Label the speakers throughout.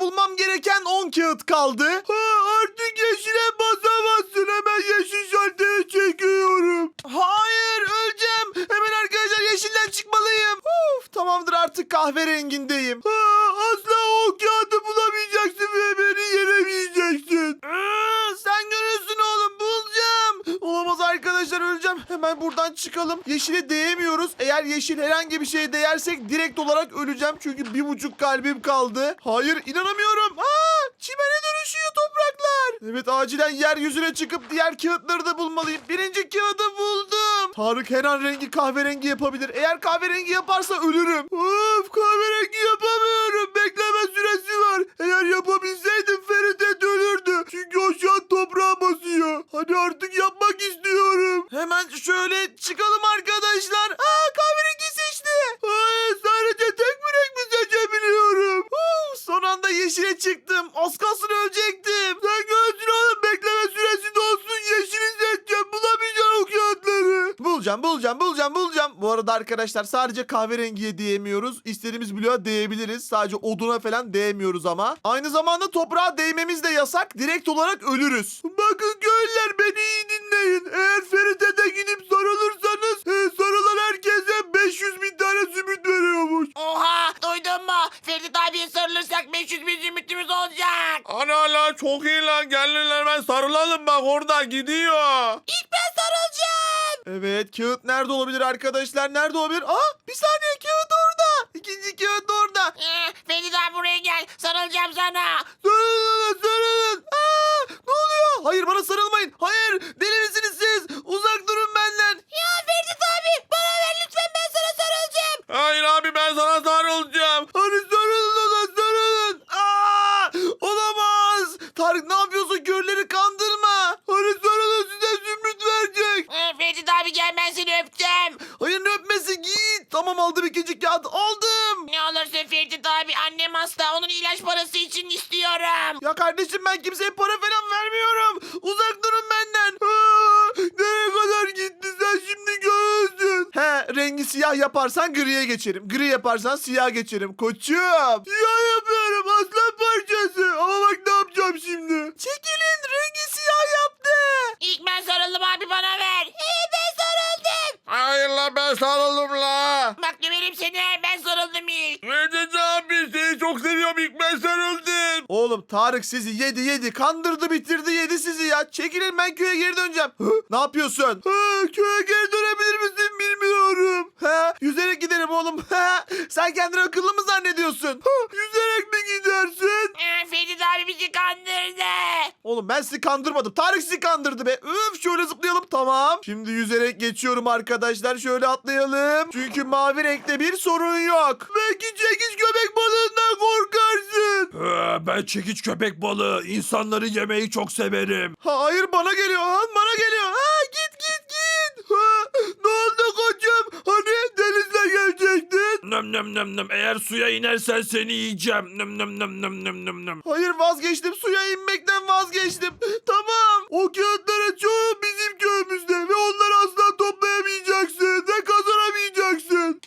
Speaker 1: Bulmam gereken 10 kağıt kaldı. Ha, artık yeşile basamazsın. Hemen yeşil şalteri çekiyorum. Hayır öleceğim. Hemen arkadaşlar yeşilden çıkmalıyım. Uf, tamamdır artık kahverengindeyim. Ha, asla o kağıdı bulamayacaksın ve beni yenemeyeceksin. Aa, sen görürsün oğlum bulacağım. Olamaz arkadaşlar öleceğim. Hemen buradan çıkalım. Yeşile değemiyoruz. Eğer yeşil herhangi bir şeye değersek direkt öleceğim. Çünkü bir buçuk kalbim kaldı. Hayır inanamıyorum. Aa, çimene dönüşüyor topraklar. Evet acilen yeryüzüne çıkıp diğer kağıtları da bulmalıyım. Birinci kağıdı buldum. Tarık her an rengi kahverengi yapabilir. Eğer kahverengi yaparsa ölürüm. Of kahverengi yapamıyorum. Bekleme süresi var. Eğer yapabilseydim arada arkadaşlar sadece kahverengiye değmiyoruz. İstediğimiz bloğa değebiliriz. Sadece oduna falan değmiyoruz ama. Aynı zamanda toprağa değmemiz de yasak. Direkt olarak ölürüz. Bakın köylüler beni iyi dinleyin. Eğer Ferit'e de gidip sarılırsanız e, sarılan herkese 500 bin tane zümrüt veriyormuş.
Speaker 2: Oha duydun mu? Ferit abiye sarılırsak 500 bin zümrütümüz olacak.
Speaker 1: Ana lan çok iyi lan. Gelin hemen sarılalım bak orada gidiyor.
Speaker 2: İlk ben.
Speaker 1: Evet kağıt nerede olabilir arkadaşlar? Nerede olabilir? Aa bir saniye kağıt orada. İkinci kağıt orada.
Speaker 2: Ee, Ferit abi buraya gel. Sarılacağım sana.
Speaker 1: Sarılın sarılın. Aa, ne oluyor? Hayır bana sarılmayın. Hayır deli aldım ikinci kağıt aldım.
Speaker 2: Ne olursun Ferit abi annem hasta onun ilaç parası için istiyorum.
Speaker 1: Ya kardeşim ben kimseye para falan vermiyorum. Uzak durun benden. Aa, nereye kadar gitti sen şimdi görürsün. He rengi siyah yaparsan griye geçerim. Gri yaparsan siyah geçerim. Koçum. Siyah yapıyorum aslan parçası. Ama bak ne yapacağım şimdi. Çekilin
Speaker 2: sarıldım
Speaker 1: la.
Speaker 2: Bak döverim seni ben sarıldım ilk.
Speaker 1: Recep abi seni çok seviyorum ilk ben sarıldım. Oğlum Tarık sizi yedi yedi kandırdı bitirdi yedi sizi ya. Çekilin ben köye geri döneceğim. Hı? Ne yapıyorsun? Hı, köye geri dönebilir misin bilmiyorum. Ha, yüzerek giderim oğlum. Ha, sen kendini akıllı mı zannediyorsun? Hı, yüzerek mi gidersin?
Speaker 2: Ee, Ferit abi bizi kandırdı.
Speaker 1: Oğlum ben sizi kandırmadım. Tarık sizi kandırdı be. Üf şöyle zıplayalım tamam. Şimdi yüzerek geçiyorum arkadaşlar. Şöyle atlayalım. Çünkü mavi renkte bir sorun yok. Belki çekiç köpek balığından korkarsın.
Speaker 3: Ee, ben çekiç köpek balığı. insanları yemeyi çok severim.
Speaker 1: Hayır bana geliyor. Han bana geliyor. Ha git git git. Ha, ne oldu koçum? Hani denizle gelecektin?
Speaker 3: Nöm nöm nöm nöm. Eğer suya inersen seni yiyeceğim. Nöm nöm nöm nöm nöm nöm nöm.
Speaker 1: Hayır vazgeçtim. Suya inmekten vazgeçtim. Tamam. O kağıtların çoğu bizim köyümüzde ve onları asla toplayamayacaksın ve kazanamayacaksın.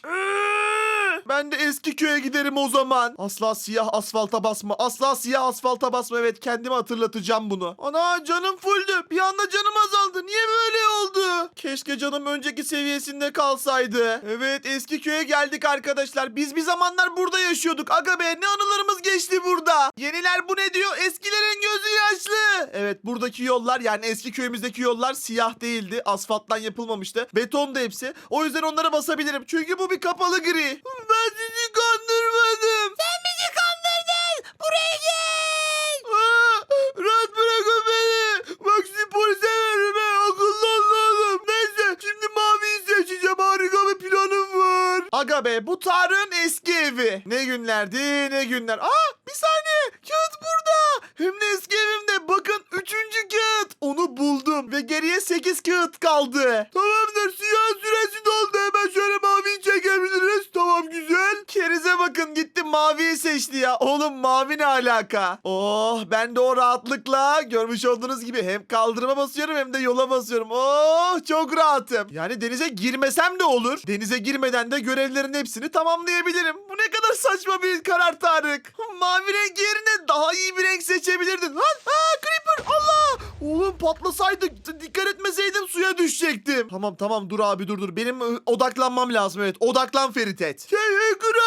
Speaker 1: Ben de eski köye giderim o zaman. Asla siyah asfalta basma. Asla siyah asfalta basma. Evet kendime hatırlatacağım bunu. Ana canım fulldü. Bir anda canım azaldı. Niye böyle oldu? Keşke canım önceki seviyesinde kalsaydı. Evet eski köye geldik arkadaşlar. Biz bir zamanlar burada yaşıyorduk. Aga be ne anılarımız geçti burada. Yeniler bu ne diyor? Eskilerin gözü yaşlı. Evet buradaki yollar yani eski köyümüzdeki yollar siyah değildi. Asfalttan yapılmamıştı. Beton da hepsi. O yüzden onlara basabilirim. Çünkü bu bir kapalı gri. Ben sizi kandırmadım.
Speaker 2: Sen bizi kandırdın. Buraya gel.
Speaker 1: Aa, rahat bırakın beni. Bak sizi polise veririm he. Akıllı olun oğlum. Neyse şimdi maviyi seçeceğim. Harika bir planım var. Aga be bu Tarık'ın eski evi. Ne günlerdi ne günler. Aa bir saniye. Kağıt burada. Hem de eski evimde. Bakın üçüncü kağıt. Onu buldum. Ve geriye sekiz kağıt kaldı. Tamamdır. Siyah süresi doldu. Hemen şöyle güzel. Kerize bakın gitti maviyi seçti ya. Oğlum mavi ne alaka? Oh ben de o rahatlıkla görmüş olduğunuz gibi hem kaldırıma basıyorum hem de yola basıyorum. Oh çok rahatım. Yani denize girmesem de olur. Denize girmeden de görevlerin hepsini tamamlayabilirim. Bu ne kadar saçma bir karar Tarık. Mavi renk yerine daha iyi bir renk seçebilirdin. Lan aa, Creeper Allah. Oğlum patlasaydı d- dikkat etmeseydim suya düşecektim. Tamam tamam dur abi dur dur. Benim ı, odaklanmam lazım evet. Odaklan Feritet. Şey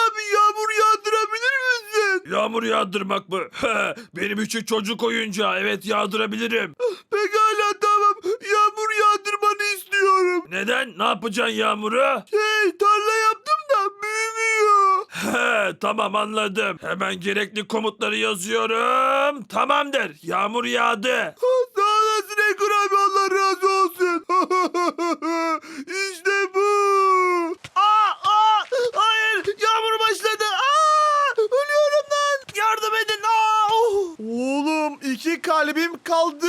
Speaker 1: Abi yağmur yağdırabilir misin?
Speaker 3: Yağmur yağdırmak mı? Benim için çocuk oyuncağı. Evet yağdırabilirim.
Speaker 1: Pekala tamam. Yağmur yağdırmanı istiyorum.
Speaker 3: Neden? Ne yapacaksın yağmuru?
Speaker 1: Şey tarla yaptım da büyümüyor.
Speaker 3: He, tamam anladım. Hemen gerekli komutları yazıyorum. Tamam der. Yağmur yağdı.
Speaker 1: Sağ olasın Ekür abi Allah razı olsun. işte bu. Aa, aa, hayır yağmur başladı. Aa, ölüyorum lan. Yardım edin. Aa, oh. Oğlum iki kalbim kaldı.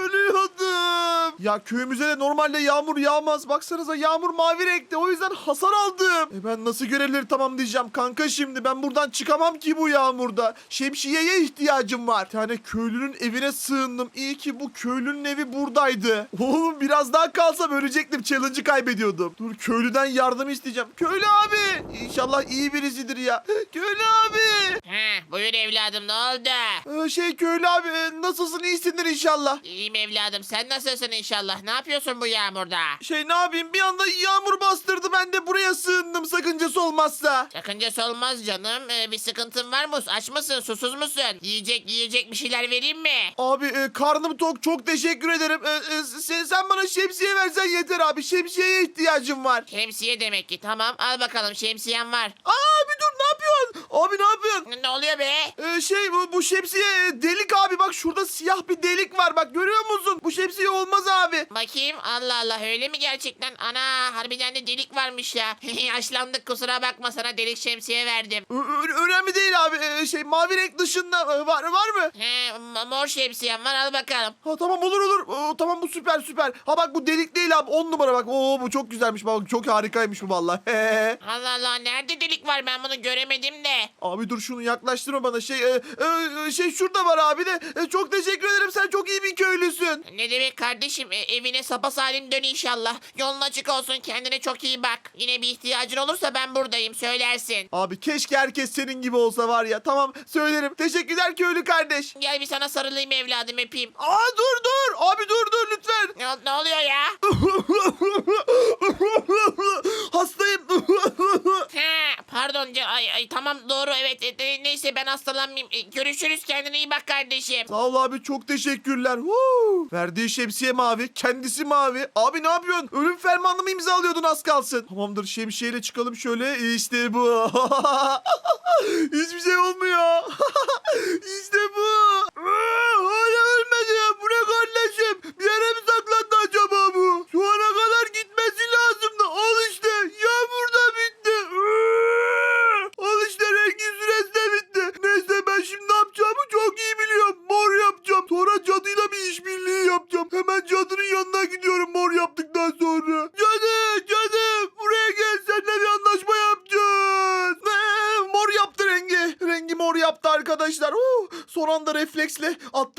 Speaker 1: Ölüyordum. Ya köyümüze de normalde yağmur yağmaz. Baksanıza yağmur mavi renkte. O yüzden hasar aldım. E ben nasıl görevleri tamamlayacağım kanka şimdi? Ben buradan çıkamam ki bu yağmurda. Şemsiyeye ihtiyacım var. Bir tane köylünün evine sığındım. İyi ki bu köylünün evi buradaydı. Oğlum biraz daha kalsam ölecektim. Challenge'ı kaybediyordum. Dur köylüden yardım isteyeceğim. Köylü abi. İnşallah iyi birisidir ya. Köylü abi.
Speaker 2: Ha, buyur evladım ne oldu?
Speaker 1: Ee, şey köylü abi e, nasılsın iyisindir inşallah.
Speaker 2: İyiyim evladım sen nasılsın inşallah? Ne yapıyorsun bu yağmurda?
Speaker 1: Şey ne yapayım bir anda yağmur bastırdı ben de buraya sığındım sakıncası olmazsa.
Speaker 2: Sakıncası olmaz canım. Ee, bir sıkıntın var mı? Aç mısın? Susuz musun? Yiyecek yiyecek bir şeyler vereyim mi?
Speaker 1: Abi e, karnım tok çok teşekkür ederim. E, e, sen, sen bana şemsiye versen yeter abi şemsiyeye ihtiyacım var.
Speaker 2: Şemsiye demek ki. Tamam al bakalım şemsiyen var.
Speaker 1: Aa abi dur ne yapıyorsun? Abi ne yapıyorsun?
Speaker 2: Ne- oluyor be?
Speaker 1: E, şey bu, bu şemsiye e, delik abi bak şurada siyah bir delik var bak görüyor musun? Bu şemsiye olmaz abi.
Speaker 2: Bakayım Allah Allah öyle mi gerçekten? Ana harbiden de delik varmış ya. Yaşlandık kusura bakma sana delik şemsiye verdim.
Speaker 1: Ö- ö- önemli değil abi E, şey mavi renk dışında e, var var mı?
Speaker 2: He, m- mor şemsiyen var al bakalım.
Speaker 1: Ha tamam olur olur. Oo, tamam bu süper süper. Ha bak bu delik değil abi 10 numara bak. Oo bu çok güzelmiş bak çok harikaymış bu vallahi.
Speaker 2: Allah Allah nerede delik var ben bunu göremedim de.
Speaker 1: abi dur şunu yaklaştırma bana şey e, e, şey şurada var abi de. E, çok teşekkür ederim sen çok iyi bir köylüsün.
Speaker 2: Ne demek kardeşim E, evine sapa salim dön inşallah. Yolun açık olsun kendine çok iyi bak. Yine bir ihtiyacın olursa ben buradayım söylersin.
Speaker 1: Abi keşke herkes senin gibi olsa var ya. Tamam söylerim. Teşekkürler köylü kardeş.
Speaker 2: Gel bir sana sarılayım evladım öpeyim.
Speaker 1: Aa dur dur. Abi dur dur lütfen.
Speaker 2: Ne, ne oluyor ya?
Speaker 1: Hastayım.
Speaker 2: He, pardon ay, ay, tamam doğru evet E, e, neyse ben hastalanmayayım. E, görüşürüz kendine iyi bak kardeşim.
Speaker 1: Sağ ol abi çok teşekkürler. Woo! Verdiği şemsiye mavi, kendisi mavi. Abi ne yapıyorsun? Ölüm fermanını mı imzalıyordun az kalsın? Tamamdır şemsiyeyle çıkalım şöyle. İşte bu. Hiçbir şey olmuyor.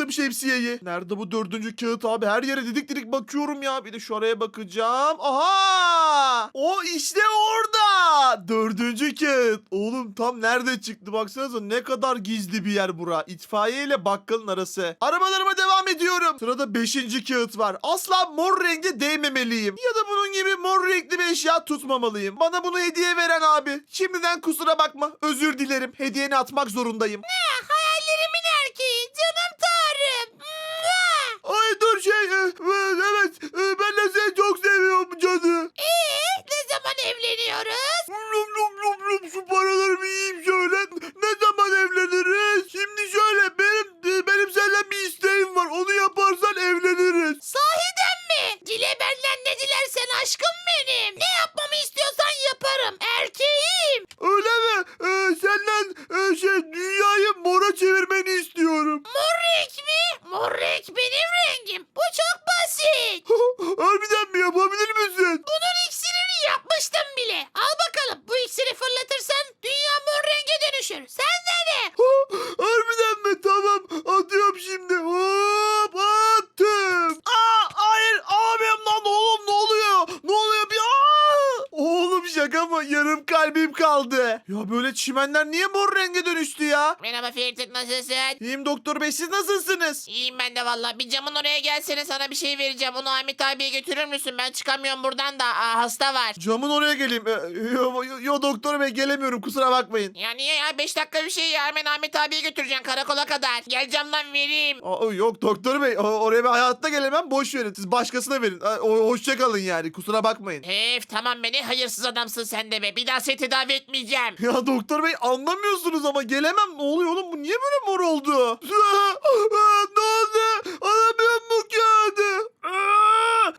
Speaker 1: attım şemsiyeyi. Nerede bu dördüncü kağıt abi? Her yere didik didik bakıyorum ya. Bir de şu araya bakacağım. Aha! O işte orada. Dördüncü kağıt. Oğlum tam nerede çıktı? Baksanıza ne kadar gizli bir yer bura. İtfaiye ile bakkalın arası. Arabalarıma devam ediyorum. Sırada beşinci kağıt var. Asla mor renge değmemeliyim. Ya da bunun gibi mor renkli bir eşya tutmamalıyım. Bana bunu hediye veren abi. Şimdiden kusura bakma. Özür dilerim. Hediyeni atmak zorundayım.
Speaker 2: Hayallerimin erkeği canım Tarım.
Speaker 1: Ay dur şey. e, e, evet. e, Ben de seni çok seviyorum cadı.
Speaker 2: Eee ne zaman evleniyoruz?
Speaker 1: Lum lum lum lum şu paraları bir yiyeyim şöyle. Ne zaman evleniriz? Şimdi şöyle benim e, benim senden bir isteğim var. Onu yaparsan evleniriz.
Speaker 2: Sahiden mi? Dile benden ne dilersen aşkım benim. Ne yapmamı istiyorsan yaparım. Erkeğim.
Speaker 1: Öyle mi? E, senden e, şey dünyayı mora çevirmeni istiyorum.
Speaker 2: Mor renk mi? Mor renk benim rengim. Bu çok basit.
Speaker 1: Harbiden mi yapabilir misin?
Speaker 2: Bunun iksirini yapmıştım bile. Al bakalım bu iksiri fırlatırsan dönüşür. Sen de
Speaker 1: Harbiden mi? Tamam. Atıyorum şimdi. Hop attım. Aa, hayır alamıyorum lan oğlum ne oluyor? Ne oluyor bir Aa! Oğlum şaka mı? Yarım kalbim kaldı. Ya böyle çimenler niye mor renge dönüştü ya?
Speaker 2: Merhaba Ferit nasılsın?
Speaker 1: İyiyim doktor bey siz nasılsınız?
Speaker 2: İyiyim ben de valla. Bir camın oraya gelsene sana bir şey vereceğim. Onu Ahmet abiye götürür müsün? Ben çıkamıyorum buradan da. Aa, hasta var.
Speaker 1: Camın oraya geleyim. Ee, Yo, yo, yo doktor bey gelemiyorum kusura bakmayın.
Speaker 2: Ya niye ya? 5 dakika bir şey ya. Hemen Ahmet abiye götüreceksin karakola kadar. Gel camdan vereyim.
Speaker 1: Aa, yok doktor bey o- oraya ben hayatta gelemem boş verin siz başkasına verin. Aa, o- Hoşça kalın yani kusura bakmayın.
Speaker 2: Hef tamam beni hayırsız adamsın sen de be. Bir daha seni tedavi etmeyeceğim.
Speaker 1: Ya doktor bey anlamıyorsunuz ama gelemem. Ne oluyor oğlum bu niye böyle mor oldu? ne oldu? Alamıyorum bu kağıdı.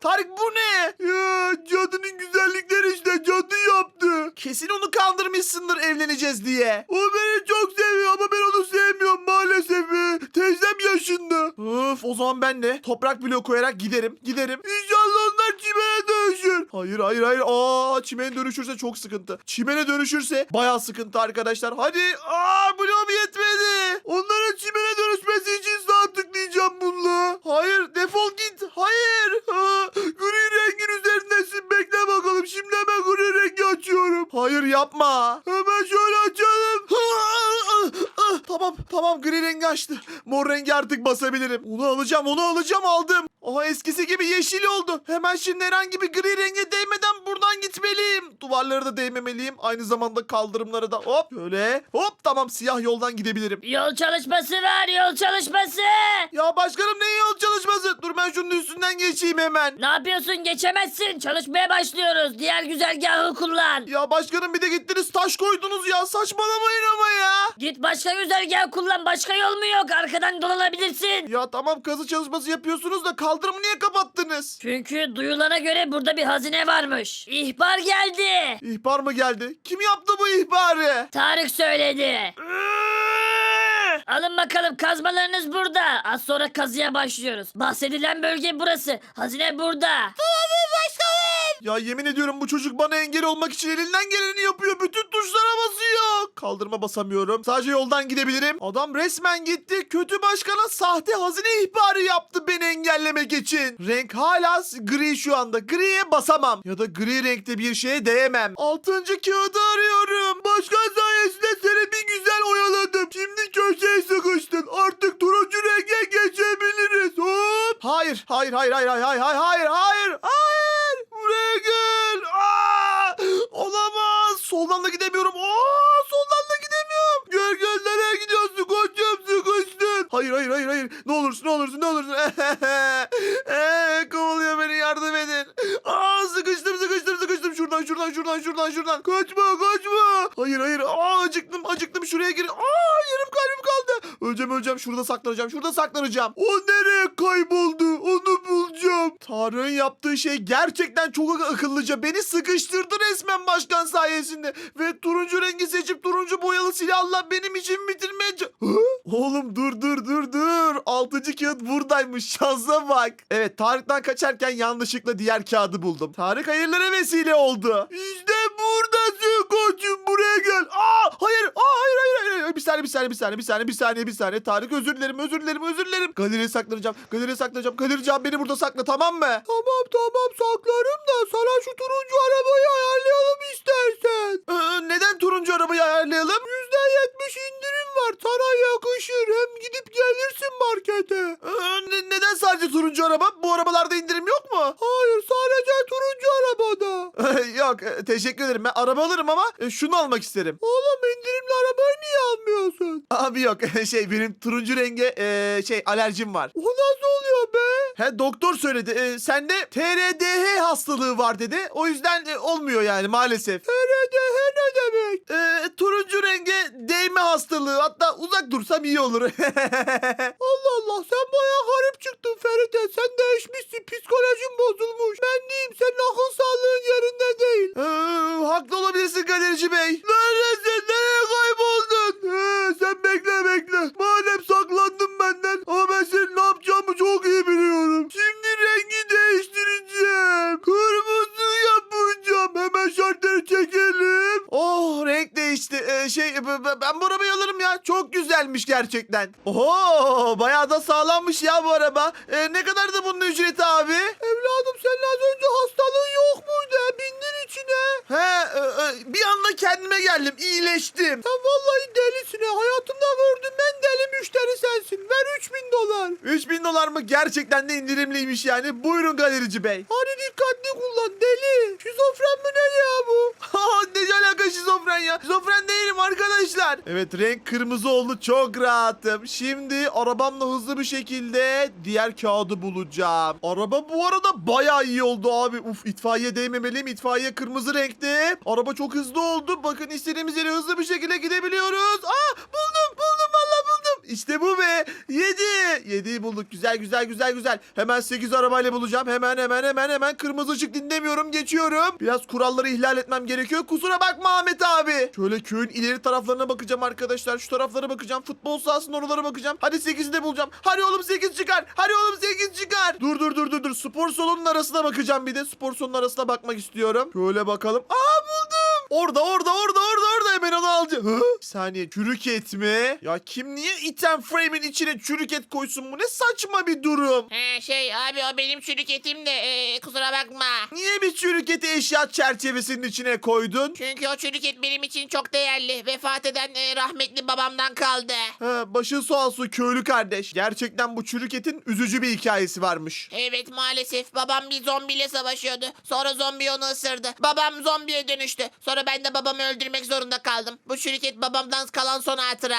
Speaker 1: Tarık bu ne? Ya cadının güzellikleri işte cadı yaptı. Kesin onu kandırmışsındır evleneceğiz diye. O beni çok seviyor ama ben onu sevmiyorum maalesef. Teyzem yaşında. Öf o zaman ben de toprak bloğu koyarak giderim. Giderim. İnşallah onlar çimene dönüşür. Hayır hayır hayır. Aa çimene dönüşürse çok sıkıntı. Çimene dönüşürse bayağı sıkıntı arkadaşlar. Hadi. Aa bloğum yetmedi. Onların Hayır yapma. Hemen şöyle açalım. tamam tamam gri rengi açtı. Mor rengi artık basabilirim. Onu alacağım onu alacağım aldım. Aha eskisi gibi yeşil oldu. Hemen şimdi herhangi bir gri renge değmeden buradan gitmeliyim. Duvarlara da değmemeliyim. Aynı zamanda kaldırımlara da hop böyle hop tamam siyah yoldan gidebilirim.
Speaker 4: Yol çalışması var yol çalışması.
Speaker 1: Ya başkanım ne yol çalışması? Dur ben şunun üstünden geçeyim hemen.
Speaker 4: Ne yapıyorsun geçemezsin çalışmaya başlıyoruz. Diğer güzergahı kullan.
Speaker 1: Ya başkanım bir de gittiniz taş koydunuz ya. Saçmalamayın ama ya.
Speaker 4: Git başka güzergah kullan başka yol mu yok arkadan dolanabilirsin.
Speaker 1: Ya tamam kazı çalışması yapıyorsunuz da kaldırımı niye kapattınız?
Speaker 4: Çünkü duyulana göre burada bir hazine varmış. İhbar geldi.
Speaker 1: İhbar mı geldi? Kim yaptı bu ihbarı?
Speaker 4: Tarık söyledi. Alın bakalım kazmalarınız burada. Az sonra kazıya başlıyoruz. Bahsedilen bölge burası. Hazine burada.
Speaker 1: Ya yemin ediyorum bu çocuk bana engel olmak için elinden geleni yapıyor. Bütün tuşlara basıyor. Kaldırma basamıyorum. Sadece yoldan gidebilirim. Adam resmen gitti. Kötü başkana sahte hazine ihbarı yaptı beni engellemek için. Renk hala gri şu anda. Griye basamam. Ya da gri renkte bir şeye değemem. Altıncı kağıdı arıyorum. Başkan sayesinde seni bir güzel oyaladım. Şimdi köşeye sıkıştın. Artık turuncu renge geçebiliriz. Hop. Hayır, hayır, hayır, hayır, hayır, hayır, hayır, hayır. hayır. Buraya gel. Aa! Olamaz. Soldan da gidemiyorum. Aa! Soldan da gidemiyorum. Gel gel nereye gidiyorsun? Koçum sıkıştın. Hayır hayır hayır hayır. Ne olursun ne olursun ne olursun. Eee, kovalıyor beni yardım edin. Aa sıkıştım sıkıştım sıkıştım. Şuradan şuradan şuradan şuradan şuradan. Kaçma kaçma. Hayır hayır. Aa acıktım acıktım. Şuraya gir. Aa yarım kalbim kaldı. Öleceğim öleceğim. Şurada saklanacağım. Şurada saklanacağım. O nereye kayboldu? Onu bulacağım. Tarık'ın yaptığı şey gerçekten çok akıllıca. Beni sıkıştırdı resmen başkan sayesinde. Ve turuncu rengi seçip turuncu boyalı silahla benim için bitirmeye... Oğlum dur dur dur dur. Altıncı kağıt buradaymış. Şansa bak. Evet Tarık'tan kaçarken yanlışlıkla diğer kağıdı buldum. Tarık hayırlara vesile oldu. İşte buradasın koçum buraya gel. Aa hayır. Aa hayır hayır hayır. Bir saniye bir saniye bir saniye bir saniye bir saniye bir saniye. Tarık özür dilerim özür dilerim özür dilerim. Galeriye saklanacağım. Galeriye saklanacağım. Galerican beni burada sakla tamam mı? Tamam tamam saklarım da sana şu turuncu arabayı ayarlayalım istersen. Ee, neden turuncu arabayı ayarlayalım? %70 indirim var. Sana yakışır. Hem gidip gelirsin markete. Ee, ne- neden sadece turuncu araba? Bu arabalarda indirim yok mu? Hayır sadece turuncu arabada. yok e, teşekkür ederim. Ben araba alırım ama e, şunu almak isterim. Oğlum indirimli arabayı niye almıyorsun? Abi yok şey benim turuncu renge e, şey alerjim var. O nasıl oluyor be? He doktor söyledi. E, sende TRDH hastalığı var dedi. O yüzden e, olmuyor yani maalesef. TRDH ne demek? E, turuncu renge değme hastalığı. Hatta uzak dursam iyi olur. Allah Allah sen bayağı garip çıktın Feride. Sen değişmişsin. Psikolojin bozulmuş. Ben diyeyim senin akıl Çok güzelmiş gerçekten. Oho bayağı da sağlammış ya bu araba. E, ne kadar da bunun ücreti abi? Evladım senin az önce hastalığın yok muydu? Bindin içine. He e, e, bir anda kendime geldim. iyileştim. Sen vallahi delisin ha. Hayatımda gördüm ben deli müşteri sensin. Ver 3000 dolar. 3000 dolar mı? Gerçekten de indirimliymiş yani. Buyurun galerici bey. Hadi dikkatli kullan deli. Şizofren mi ne ya bu? ne alaka şizofren ya? Şizofren arkadaşlar. Evet renk kırmızı oldu. Çok rahatım. Şimdi arabamla hızlı bir şekilde diğer kağıdı bulacağım. Araba bu arada bayağı iyi oldu abi. Uf itfaiye değmemeliyim. İtfaiye kırmızı renkte. Araba çok hızlı oldu. Bakın istediğimiz yere hızlı bir şekilde gidebiliyoruz. Aa buldum buldum. İşte bu be. 7. 7'yi bulduk. Güzel güzel güzel güzel. Hemen 8 arabayla bulacağım. Hemen hemen hemen hemen kırmızı ışık dinlemiyorum. Geçiyorum. Biraz kuralları ihlal etmem gerekiyor. Kusura bakma Ahmet abi. Şöyle köyün ileri taraflarına bakacağım arkadaşlar. Şu taraflara bakacağım. Futbol sahasının oralara bakacağım. Hadi 8'i de bulacağım. Hadi oğlum 8 çıkar. Hadi oğlum 8 çıkar. Dur dur dur dur dur. Spor salonunun arasına bakacağım bir de. Spor salonunun arasına bakmak istiyorum. Şöyle bakalım. Aa buldum. Orada orada orada orada orada hemen onu alacağım. Hı? Bir saniye çürük et mi? Ya kim niye item frame'in içine çürük et koysun bu ne saçma bir durum.
Speaker 2: He, şey abi o benim çürük etim de e, kusura bakma.
Speaker 1: Niye bir çürük eti eşya çerçevesinin içine koydun?
Speaker 2: Çünkü o çürük et benim için çok değerli. Vefat eden e, rahmetli babamdan kaldı.
Speaker 1: Ha, başın sağ olsun köylü kardeş. Gerçekten bu çürük etin üzücü bir hikayesi varmış.
Speaker 2: Evet maalesef babam bir zombiyle savaşıyordu. Sonra zombi onu ısırdı. Babam zombiye dönüştü. Sonra sonra ben de babamı öldürmek zorunda kaldım. Bu şirket babamdan kalan son hatıra.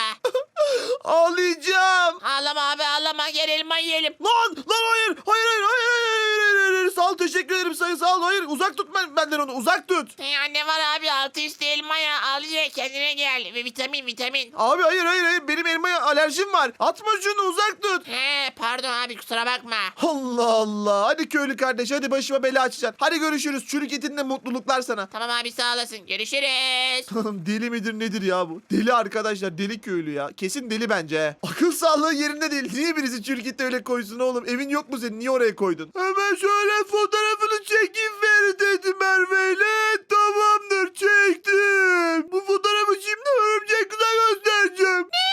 Speaker 1: Ağlayacağım.
Speaker 2: Ağlama abi ağlama. Gel elma yiyelim.
Speaker 1: Lan lan hayır hayır hayır hayır hayır hayır, hayır, hayır. hayır. Sağ ol teşekkür ederim sayın sağ ol. Hayır uzak tut benden onu uzak tut.
Speaker 2: Ya ne var abi altı üstü elma ya. Al ye kendine gel. Ve vitamin vitamin.
Speaker 1: Abi hayır hayır hayır benim elmaya alerjim var. Atma şunu uzak tut.
Speaker 2: He pardon abi kusura bakma.
Speaker 1: Allah Allah. Hadi köylü kardeş hadi başıma bela açacaksın. Hadi görüşürüz. Çürük etinde mutluluklar sana.
Speaker 2: Tamam abi sağ olasın. Görüşürüz.
Speaker 1: deli midir nedir ya bu? Deli arkadaşlar deli köylü ya. Kesin deli bence. Akıl sağlığı yerinde değil. Niye birisi çürükette öyle koysun oğlum? Evin yok mu senin? Niye oraya koydun? Hemen şöyle fotoğrafını çekin ver dedi Merve'yle. Tamamdır çektim. Bu fotoğrafı şimdi örümcek kıza göstereceğim.
Speaker 2: Benim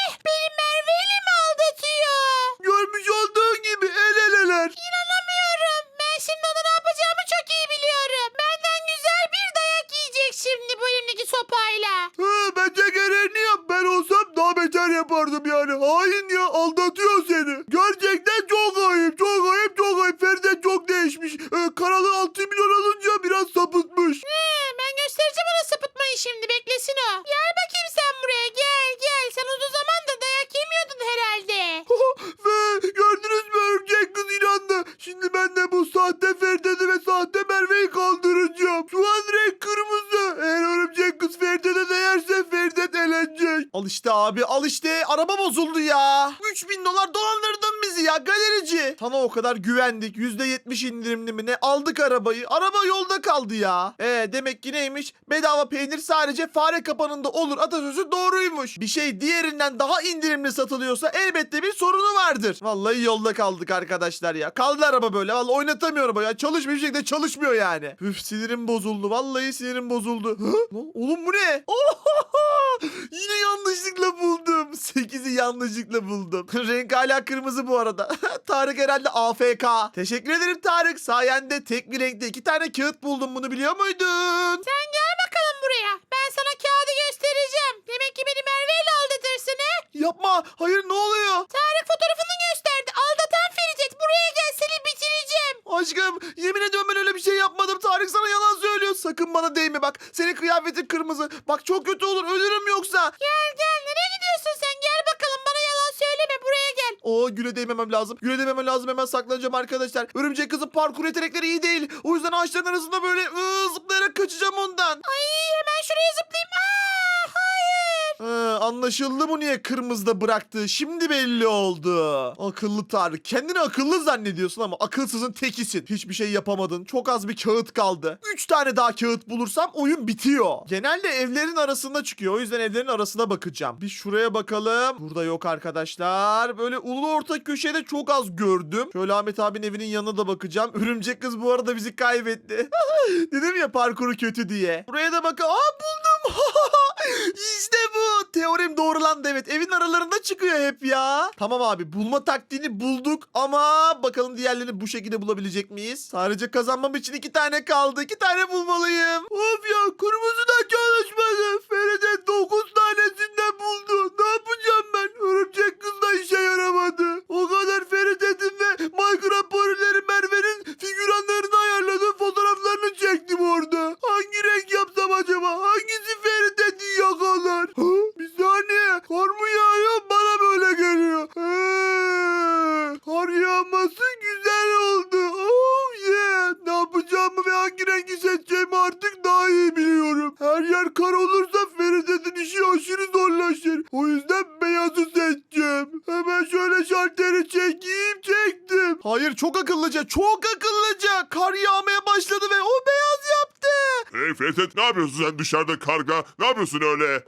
Speaker 2: sopayla.
Speaker 1: Ha, bence gereğini yap. Ben olsam daha beter yapardım yani. Hain ya aldatıyor seni. Gerçekten çok ayıp. Çok ayıp işte abi al işte. Araba bozuldu ya. 3000 dolar dolandırdın bizi ya galerici. Sana o kadar güvendik. %70 indirimli mi ne? Aldık arabayı. Araba yolda kaldı ya. E demek ki neymiş? Bedava peynir sadece fare kapanında olur. Atasözü doğruymuş. Bir şey diğerinden daha indirimli satılıyorsa elbette bir sorunu vardır. Vallahi yolda kaldık arkadaşlar ya. Kaldı araba böyle. Vallahi oynatamıyorum ya. Çalışmıyor bir şekilde çalışmıyor yani. Üf sinirim bozuldu. Vallahi sinirim bozuldu. Hı? Oğlum bu ne? Ohohoho! Yine yanlışlıkla buldum. 8'i yanlışlıkla buldum. Renk hala kırmızı bu arada. Tarık herhalde AFK. Teşekkür ederim Tarık. Sayende tek bir renkte iki tane kağıt buldum. Bunu biliyor muydun?
Speaker 2: Sen gel bakalım buraya. Ben sana kağıdı göstereceğim. Demek ki beni Merve ile aldatırsın he?
Speaker 1: Yapma. Hayır ne oluyor?
Speaker 2: Tarık fotoğrafını gösterdi. Aldatan Ferit buraya gel.
Speaker 1: Aşkım yemin ediyorum ben öyle bir şey yapmadım. Tarık sana yalan söylüyor. Sakın bana değme bak. Senin kıyafetin kırmızı. Bak çok kötü olur. Ölürüm yoksa.
Speaker 2: Gel gel nereye gidiyorsun sen? Gel bakalım bana yalan söyleme buraya gel.
Speaker 1: Oo güle değmemem lazım. Güle değmemem lazım. Hemen saklanacağım arkadaşlar. Örümcek kızın parkur yetenekleri iyi değil. O yüzden ağaçların arasında böyle ıı, zıplayarak kaçacağım ondan.
Speaker 2: Ay hemen şuraya zıplayayım.
Speaker 1: Anlaşıldı bu niye kırmızıda bıraktı. Şimdi belli oldu. Akıllı Tarık. Kendini akıllı zannediyorsun ama akılsızın tekisin. Hiçbir şey yapamadın. Çok az bir kağıt kaldı. 3 tane daha kağıt bulursam oyun bitiyor. Genelde evlerin arasında çıkıyor. O yüzden evlerin arasına bakacağım. Bir şuraya bakalım. Burada yok arkadaşlar. Böyle ulu orta köşede çok az gördüm. Şöyle Ahmet abinin evinin yanına da bakacağım. Örümcek kız bu arada bizi kaybetti. Dedim ya parkuru kötü diye. Buraya da bakın. Aa buldum. işte bu. Teorem doğrulandı evet. Evin aralarında çıkıyor hep ya. Tamam abi bulma taktiğini bulduk ama bakalım diğerlerini bu şekilde bulabilecek miyiz? Sadece kazanmam için iki tane kaldı. İki tane bulmalıyım. Of ya kırmızı da çalışmadı. Feride dokuz tanesinden buldu. Ne yapacağım
Speaker 5: sen dışarıda karga? Ne yapıyorsun öyle?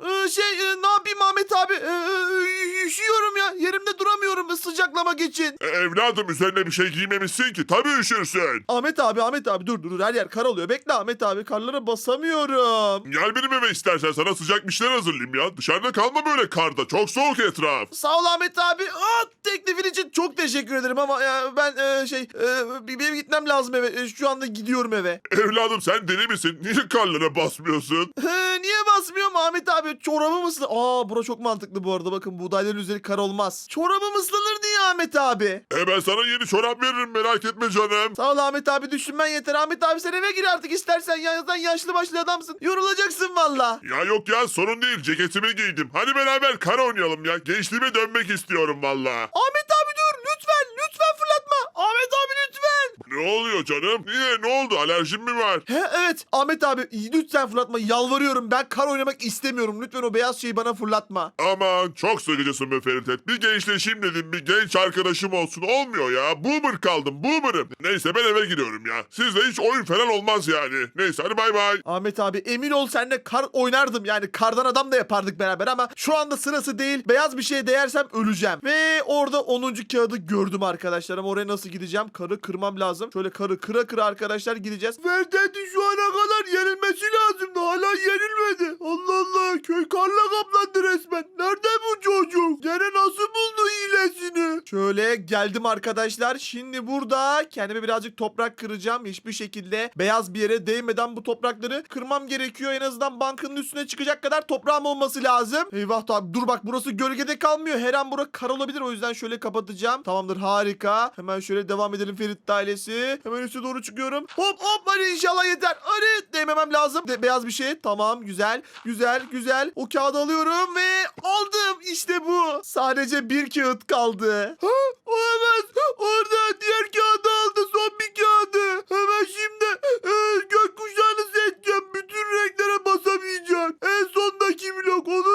Speaker 1: İçin.
Speaker 5: E, evladım üzerine bir şey giymemişsin ki tabii üşürsün.
Speaker 1: Ahmet abi Ahmet abi dur dur her yer kar oluyor. Bekle Ahmet abi karlara basamıyorum.
Speaker 5: Gel benim eve istersen sana sıcak bir şeyler hazırlayayım ya. Dışarıda kalma böyle karda çok soğuk etraf.
Speaker 1: Sağ ol Ahmet abi. Aa, teklifin için çok teşekkür ederim ama ya, ben e, şey e, bir- benim gitmem lazım eve. E, şu anda gidiyorum eve.
Speaker 5: Evladım sen deli misin? Niye karlara basmıyorsun?
Speaker 1: Niye basmıyorum Ahmet abi? Çorabım ıslı. Aa bura çok mantıklı bu arada. Bakın buğdayların üzeri kar olmaz. Çorabım ıslanır diye Ahmet abi.
Speaker 5: E ben sana yeni çorap veririm merak etme canım.
Speaker 1: Sağ ol Ahmet abi düşünmen yeter. Ahmet abi sen eve gir artık istersen. Ya sen yaşlı başlı adamsın. Yorulacaksın valla.
Speaker 5: Ya yok ya sorun değil ceketimi giydim. Hadi beraber kar oynayalım ya. Gençliğime dönmek istiyorum valla.
Speaker 1: Ahmet abi dur lütfen lütfen fırlatma. Ahmet abi lütfen.
Speaker 5: Ne oluyor canım? Niye ne oldu alerjin mi var?
Speaker 1: He evet Ahmet abi lütfen fırlatma yalvarıyorum. Ben kar oynamak istemiyorum. Lütfen o beyaz şeyi bana fırlatma.
Speaker 5: Aman çok sıkıcısın be Feritet. Bir gençleşeyim dedim bir genç arkadaşım olsun. Olmuyor ya. Boomer kaldım boomer'ım. Neyse ben eve gidiyorum ya. Sizde hiç oyun falan olmaz yani. Neyse hadi bay bay.
Speaker 1: Ahmet abi emin ol senle kar oynardım. Yani kardan adam da yapardık beraber ama şu anda sırası değil. Beyaz bir şeye değersem öleceğim. Ve orada 10. kağıdı gördüm arkadaşlar ama oraya nasıl gideceğim? Karı kırmam lazım. Şöyle karı kıra kıra arkadaşlar gideceğiz. Verdeti şu ana kadar yenilmesi lazımdı. Hala yenilmedi. Allah Allah köy karla kaplandı resmen. Nerede bu çocuk? Gene nasıl buldu hilesini? Şöyle geldim arkadaşlar. Şimdi burada kendime birazcık toprak kıracağım. Hiçbir şekilde beyaz bir yere değmeden bu toprakları kırmam gerekiyor. En azından bankın üstüne çıkacak kadar toprağım olması lazım. Eyvah abi dur bak burası gölgede kalmıyor. Her an bura kar olabilir. O yüzden şöyle kapatacağım. Tamamdır harika. Hemen şöyle devam edelim Ferit ailesi. Hemen üste doğru çıkıyorum. Hop hop hadi inşallah yeter. Hadi değmemem lazım. De- beyaz bir şey. Tamam güzel. Güzel güzel. O kağıdı alıyorum ve aldım. İşte bu. Sadece bir kağıt kaldı. Ha? Olamaz. Orada diğer kağıdı aldı. Son bir kağıdı. Hemen şimdi e, gökkuşağını seçeceğim. Bütün renklere basamayacak. En sondaki blok onu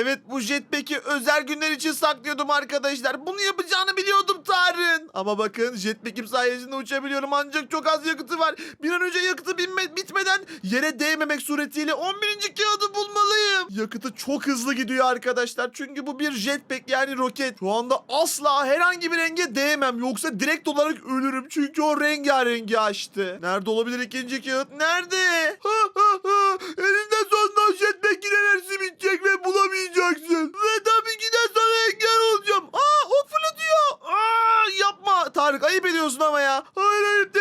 Speaker 1: Evet bu jetpack'i özel günler için saklıyordum arkadaşlar. Bunu yapacağını biliyordum Tarın. Ama bakın jetpack'im sayesinde uçabiliyorum ancak çok az yakıtı var. Bir an önce yakıtı binme, bitmeden yere değmemek suretiyle 11. kağıdı bulmalıyım. Yakıtı çok hızlı gidiyor arkadaşlar. Çünkü bu bir jetpack yani roket. Şu anda asla herhangi bir renge değmem. Yoksa direkt olarak ölürüm. Çünkü o rengarengi açtı. Nerede olabilir ikinci kağıt? Nerede? Ha, ha, ha. Elinde sonunda jetpack'in enerjisi bitecek ve bulamayacaksın. Ve tabii ki de sana engel olacağım. Aa o fırlatıyor. Aa yapma Tarık ayıp ediyorsun ama ya. Hayır hayır.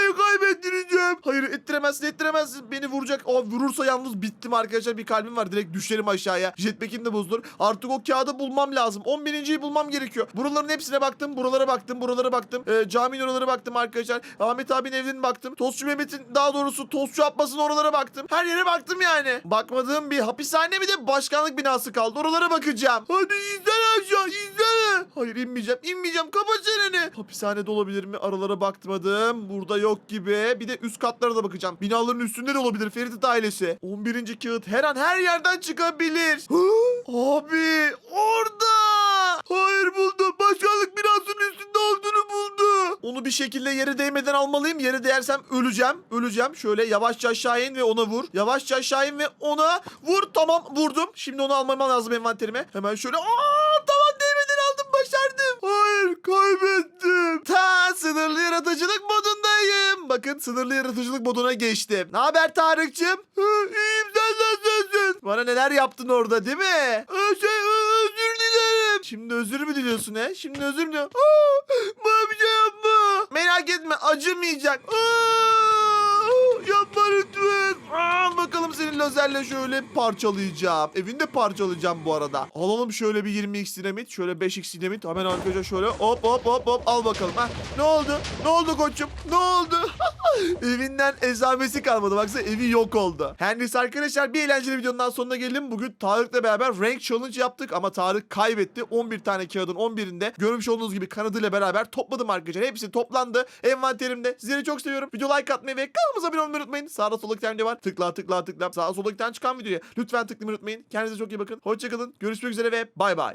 Speaker 1: Hayır ettiremezsin ettiremezsin. Beni vuracak. O vurursa yalnız bittim arkadaşlar. Bir kalbim var direkt düşerim aşağıya. Jetpack'im de bozulur. Artık o kağıdı bulmam lazım. 11.yi bulmam gerekiyor. Buraların hepsine baktım. Buralara baktım. Buralara baktım. Ee, caminin oralara baktım arkadaşlar. Ahmet abinin evine baktım. Tostçu Mehmet'in daha doğrusu Tostçu Abbas'ın oralara baktım. Her yere baktım yani. Bakmadığım bir hapishane bir de başkanlık binası kaldı. Oralara bakacağım. Hadi insene aşağı insene. Hayır inmeyeceğim inmeyeceğim. Kapa çeneni. Hapishanede olabilir mi? Aralara bakmadım. Burada yok gibi. Bir de üst katlara da bakacağım. Binaların üstünde de olabilir Ferit ailesi. 11. kağıt her an her yerden çıkabilir. Abi orada. Hayır buldum. Başkanlık binasının üstünde olduğunu buldu. Onu bir şekilde yere değmeden almalıyım. Yere değersem öleceğim. Öleceğim. Şöyle yavaşça aşağı in ve ona vur. Yavaşça aşağı in ve ona vur. Tamam vurdum. Şimdi onu almam lazım envanterime. Hemen şöyle. Aa kaybettim. Ta sınırlı yaratıcılık modundayım. Bakın sınırlı yaratıcılık moduna geçtim. Ne haber Tarık'cığım? Hı, İyiyim sen nasılsın? Bana neler yaptın orada değil mi? Ee, şey, ö- özür dilerim. Şimdi özür mü diliyorsun he? Şimdi özür mü diliyorsun? Bana bir şey yapma. Merak etme acımayacak. Aa, yapma lütfen. Aa, lazerle şöyle parçalayacağım. Evinde parçalayacağım bu arada. Alalım şöyle bir 20x dinamit. Şöyle 5x dinamit. Hemen arkadaşlar şöyle hop hop hop hop al bakalım. Ha, ne oldu? Ne oldu koçum? Ne oldu? Evinden ezamesi kalmadı. Baksana evi yok oldu. Her neyse arkadaşlar bir eğlenceli videonun daha sonuna gelelim. Bugün Tarık'la beraber rank challenge yaptık ama Tarık kaybetti. 11 tane kağıdın 11'inde görmüş olduğunuz gibi kanadıyla beraber topladım arkadaşlar. Hepsi toplandı. Envanterimde. Sizleri çok seviyorum. Video like atmayı ve kanalımıza abone olmayı unutmayın. Sağda solda video var. Tıkla tıkla tıkla. Sağa solda tane çıkan videoya. Lütfen tıklamayı unutmayın. Kendinize çok iyi bakın. Hoşçakalın. Görüşmek üzere ve bay bay.